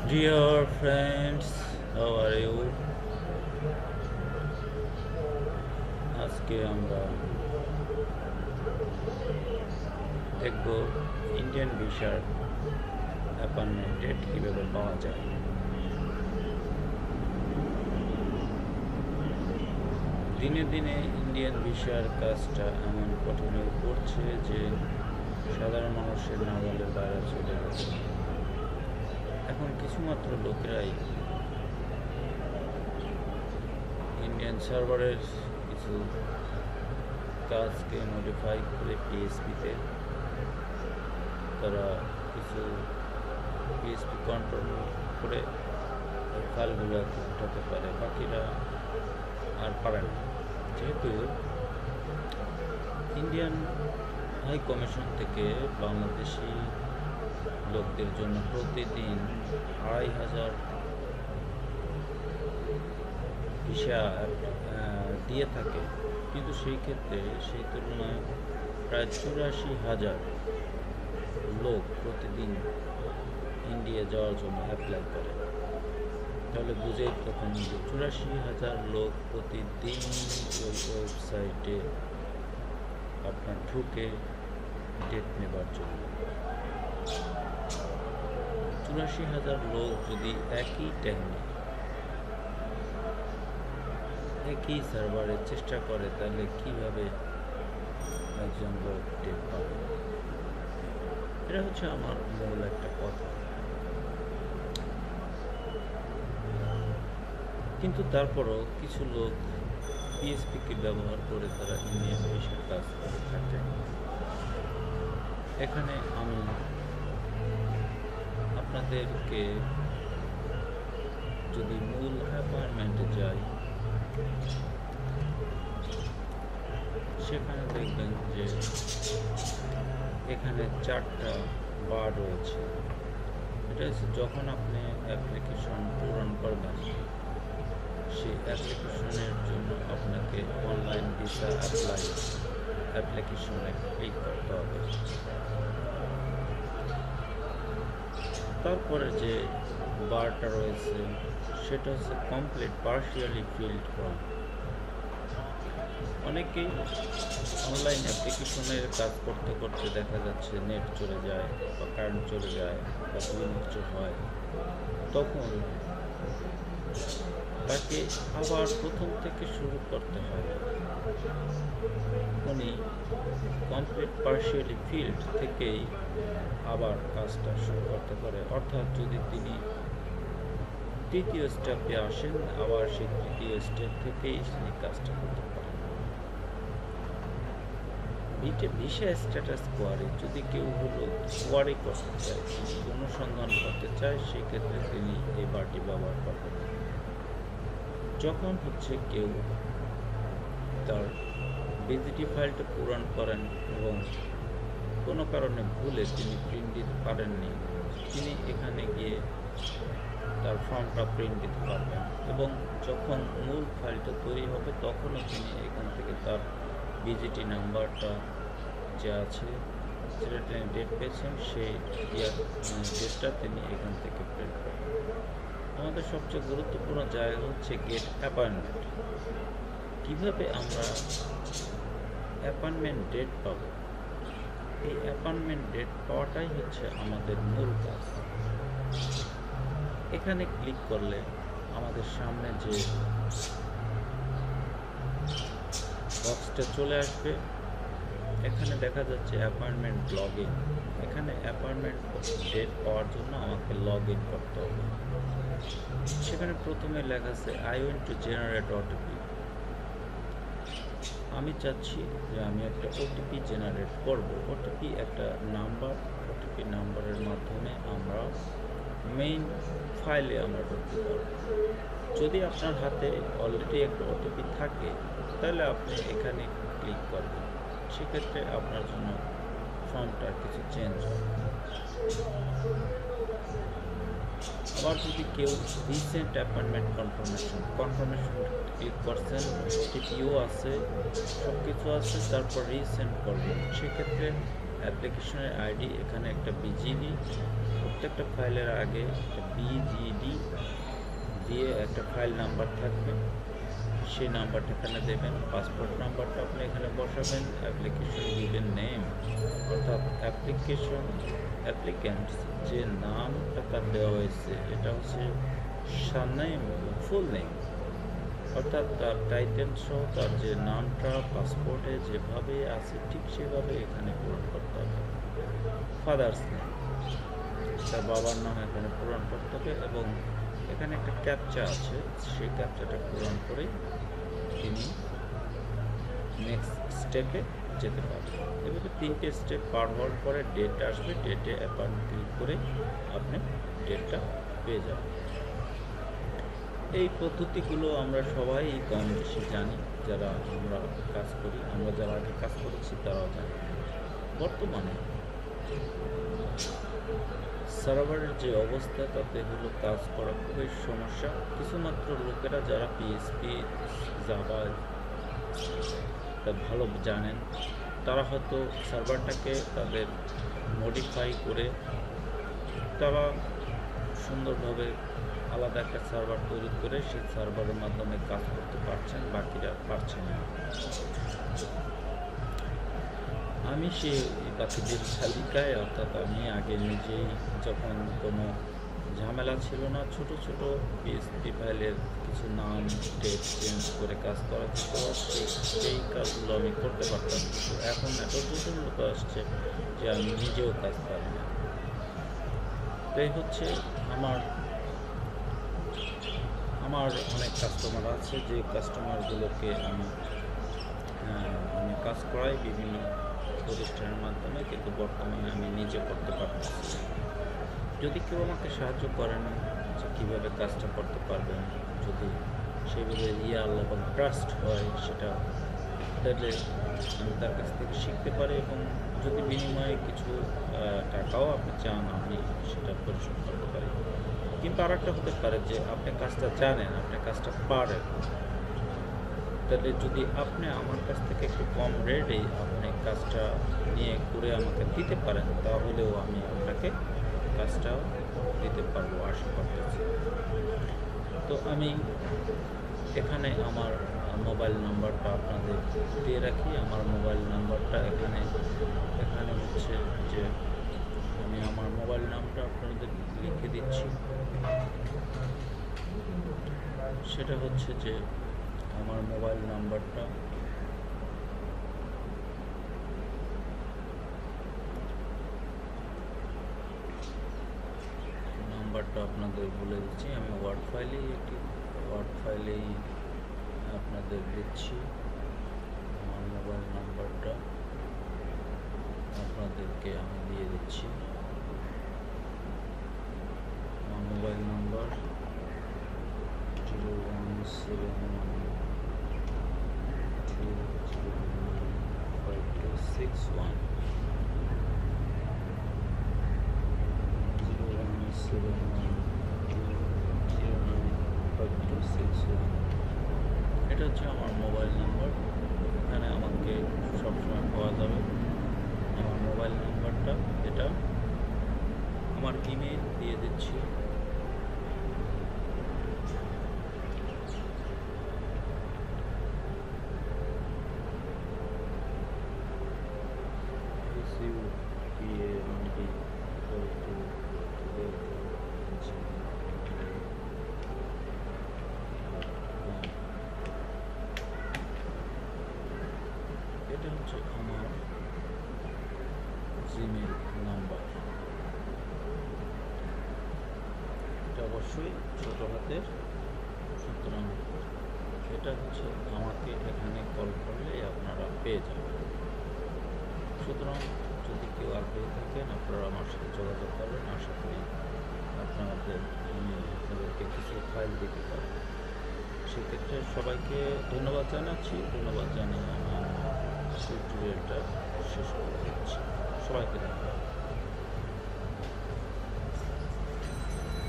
Dear friends, how are you? আজকে আমরা দেখব ইন্ডিয়ান ভিসার অ্যাপয়েন্টমেন্ট ডেট কীভাবে পাওয়া যায় দিনে দিনে ইন্ডিয়ান ভিসার কাজটা এমন কঠিন হয়ে পড়ছে যে সাধারণ মানুষের নাগালের বাইরে চলে গেছে এখন কিছুমাত্র লোকেরাই ইন্ডিয়ান সার্ভারের কিছু কাজকে মডিফাই করে পিএসপিতে তারা কিছু পিএসপি কন্ট্রোল করে ফাইলগুলো উঠাতে পারে। বাকিরা আর পারে না। যেহেতু ইন্ডিয়ান হাই কমিশন থেকে বাংলাদেশি লোকদের জন্য প্রতিদিন আড়াই হাজার ভিসা দিয়ে থাকে। কিন্তু সেই ক্ষেত্রে সেই তুলনায় প্রায় চুরাশি হাজার লোক প্রতিদিন ইন্ডিয়া যাওয়ার জন্য অ্যাপ্লাই করে। তাহলে বুঝেই তখন চুরাশি হাজার লোক প্রতিদিন ওই ওয়েবসাইটে আপনার ঢুকে ডেট নেবার জন্য। চুরাশি হাজার লোক যদি একই টাইমে একই সার্ভারে চেষ্টা করে, তাহলে কীভাবে একজন লোক ডেট পাবে? এটা হচ্ছে আমার মূল একটা কথা। কিন্তু তারপরও কিছু লোক পিএসপিকে ব্যবহার করে তারা ইন্ডিয়ান ভিসার কাজ করে থাকে। এখানে আমি আপনাদেরকে যদি মূল অ্যাপয়েন্টমেন্টে যাই, সেখানে দেখবেন যে এখানে চারটা বার রয়েছে। এটা হচ্ছে যখন আপনি অ্যাপ্লিকেশন পূরণ করবেন, সেই অ্যাপ্লিকেশনের জন্য আপনাকে অনলাইন ভিসা অ্যাপ্লাই অ্যাপ্লিকেশনে ক্লিক করতে হবে। তারপরে যে বারটা রয়েছে, সেটা হচ্ছে কমপ্লিট পার্শিয়ালি ফিল্ড ফর্ম অনেকেই অনলাইন অ্যাপ্লিকেশনের কাজ করতে করতে দেখা যাচ্ছে নেট চলে যায় বা কারেন্ট চলে যায় বা কিছু হয়, তখন তাকে আবার প্রথম থেকে শুরু করতে হয় উনি কমপ্লিট পার্শিয়ালি ফিল্ড থেকেই আবার কাজটা শুরু করতে পারে। অর্থাৎ যদি তিনি তৃতীয় স্টেপে আসেন, আবার সেই তৃতীয় স্টেপ থেকেই তিনি কাজটা করতে পারেন। ভিসা স্ট্যাটাস কোয়ারি যদি কেউ হলো কোয়ারি করতে চায় অনুসন্ধান করতে চায়, সেক্ষেত্রে তিনি এই বারটি ব্যবহার করবেন। যখন হচ্ছে কেউ তার বিজিটি ফাইলটা পূরণ করেন এবং কোনো কারণে ভুলে তিনি প্রিন্ট দিতে পারেননি, তিনি এখানে গিয়ে তার ফর্মটা প্রিন্ট দিতে পারবেন এবং যখন মূল ফাইলটা তৈরি হবে তখনও তিনি এখান থেকে তার বিজিটি নাম্বারটা যে আছে, যেটা তিনি ডেট পেয়েছেন, সেই ডেটটা তিনি এখান থেকে প্রিন্ট করবেন। আমাদের সবচেয়ে গুরুত্বপূর্ণ জায়গা হচ্ছে গেট অ্যাপয়েন্টমেন্ট কীভাবে আমরা অ্যাপয়েন্টমেন্ট ডেট পাব? এই অ্যাপয়েন্টমেন্ট ডেট পাওয়াটাই হচ্ছে আমাদের মূল কাজ। এখানে ক্লিক করলে আমাদের সামনে যে বক্সটা চলে আসবে। এখানে দেখা যাচ্ছে অ্যাপয়েন্টমেন্ট লগ ইন এখানে অ্যাপয়েন্টমেন্ট ডেট পাওয়ার জন্য আমাকে লগ ইন করতে হবে। সেখানে প্রথমে লেখা আছে I went to generate OTP আমি চাচ্ছি যে আমি একটা ওটিপি জেনারেট করব। ওটিপি একটা নাম্বার ওটিপি নাম্বারের মাধ্যমে আমরা মেইন ফাইলে আমরা ঢুকতে পারব। যদি আপনার হাতে অলরেডি একটা ওটিপি থাকে, তাহলে আপনি এখানে ক্লিক করবেন। সেক্ষেত্রে আপনার জন্য ফর্মটা কিছু চেঞ্জ হবে আবার যদি কেউ recent appointment confirmation confirmation click করছেন টিপিও আছে সব কিছু আছে, তারপর রিসেন্ট করবেন। সেক্ষেত্রে অ্যাপ্লিকেশনের আইডি এখানে একটা বিজিবি প্রত্যেকটা ফাইলের আগে একটা বিজিডি দিয়ে একটা ফাইল নাম্বার থাকবে। সেই নাম্বারটা এখানে দেবেন পাসপোর্ট নাম্বারটা আপনি এখানে বসাবেন অ্যাপ্লিকেশন গিভেন নেম অর্থাৎ অ্যাপ্লিকেশন অ্যাপ্লিক্যান্ট যে নামটা তার দেওয়া হয়েছে, এটা হচ্ছে সারনেম ফুল নেম অর্থাৎ তার টাইটেল সহ তার যে নামটা পাসপোর্টে যেভাবে আছে, ঠিক সেভাবে এখানে পূরণ করতে হবে। ফাদার্স নেম তার বাবার নাম এখানে পূরণ করতে হবে এবং এখানে একটা ক্যাপচা আছে, সেই ক্যাপচাটা পূরণ করে তিনি নেক্সট স্টেপে যেতে পারবেন এভাবে তিনটে স্টেপ পার হওয়ার পরে ডেট আসবে ডেটে অ্যাপার্ট ক্লিক করে আপনি ডেটটা পেয়ে যাবেন। এই পদ্ধতিগুলো আমরা সবাই কম বেশি জানি, যারা আমরা কাজ করি, আমরা যারা আগে কাজ করেছি তারাও জানি। বর্তমানে সার্ভারের যে অবস্থা, তাতে হলো কাজ করা খুবই সমস্যা। কিছুমাত্র লোকেরা যারা পিএসপি তা ভালো জানেন, তারা হয়তো সার্ভারটাকে তাদের মডিফাই করে তারা সুন্দরভাবে আলাদা একটা সার্ভার তৈরি করে সেই সার্ভারের মাধ্যমে কাজ করতে পারছেন, বাকিরা পারছেন না। আমি সে বাকিদের তালিকায়, অর্থাৎ আমি আগে নিজেই যখন কোনো ঝামেলা ছিল না। ছোট ছোট পিএসপি ফাইলের কিছু নাম ডেট চেঞ্জ করে কাজ করা যেত সেই কাজগুলো আমি করতে পারতাম কিন্তু এখন এত দুজন লোক আসছে যে আমি নিজেও কাজ পারি না। তাই হচ্ছে আমার আমার অনেক কাস্টমার আছে যে কাস্টমারগুলোকে আমি আমি কাজ করাই বিভিন্ন প্রতিষ্ঠানের মাধ্যমে, কিন্তু বর্তমানে আমি নিজে করতে পারতেছি না। যদি কেউ আমাকে সাহায্য করেন যে কীভাবে কাজটা করতে পারবেন, যদি সেইভাবে ইয়াল এবং ট্রাস্ট হয়, সেটা তাহলে আমি তার কাছ থেকে শিখতে পারি এবং যদি বিনিময়ে কিছু টাকাও আপনি চান, আমি সেটা পরিশোধ করতে পারি। কিন্তু আর একটা হতে পারে যে আপনি কাজটা জানেন, আপনি কাজটা পারেন। তাহলে যদি আপনি আমার কাছ থেকে একটু কম রেটে আপনি কাজটা নিয়ে করে আমাকে দিতে পারেন, তাহলেও আমি আপনাকে কাজটা দিতে পারব, আশা করতেছি। তো আমি এখানে আমার মোবাইল নাম্বারটা আপনাদের দিয়ে রাখি। আমার মোবাইল নাম্বারটা এখানে এখানে হচ্ছে যে আমি আমার মোবাইল নামটা আপনাদের লিখে দিচ্ছি। সেটা হচ্ছে যে আমার মোবাইল নাম্বারটা নাম্বারটা আপনাদের বলে দিচ্ছি। আমি ওয়ার্ড ফাইলেই একটি ওয়ার্ড ফাইলেই আপনাদের দিচ্ছি। আমার মোবাইল নাম্বারটা আপনাদেরকে আমি দিয়ে দিচ্ছি। আমার mobile number zero one seven one two zero five two six one zero nine five two six এটা হচ্ছে আমার মোবাইল নাম্বার এখানে আমাকে সবসময় পাওয়া যাবে। আমার মোবাইল নাম্বারটা এটা। আমার ইমেল দিয়ে দিচ্ছি এটা হচ্ছে আমার জিমেল নাম্বার। এটা অবশ্যই ছোট হাতের সুতরাং এটা হচ্ছে আমাকে এখানে কল করলে আপনারা পেয়ে যাবেন। সুতরাং যদি কেউ আগ্রহী থাকেন, আপনারা আমার সাথে যোগাযোগ করবেন। আশা করি আপনাদের আপনাদেরকে কিছু ফাইল দিতে পারব সেক্ষেত্রে সবাইকে ধন্যবাদ জানাচ্ছি। ধন্যবাদ জানিয়ে টিউটোরিয়ালটা শেষ করে দিচ্ছি। সবাইকে ধন্যবাদ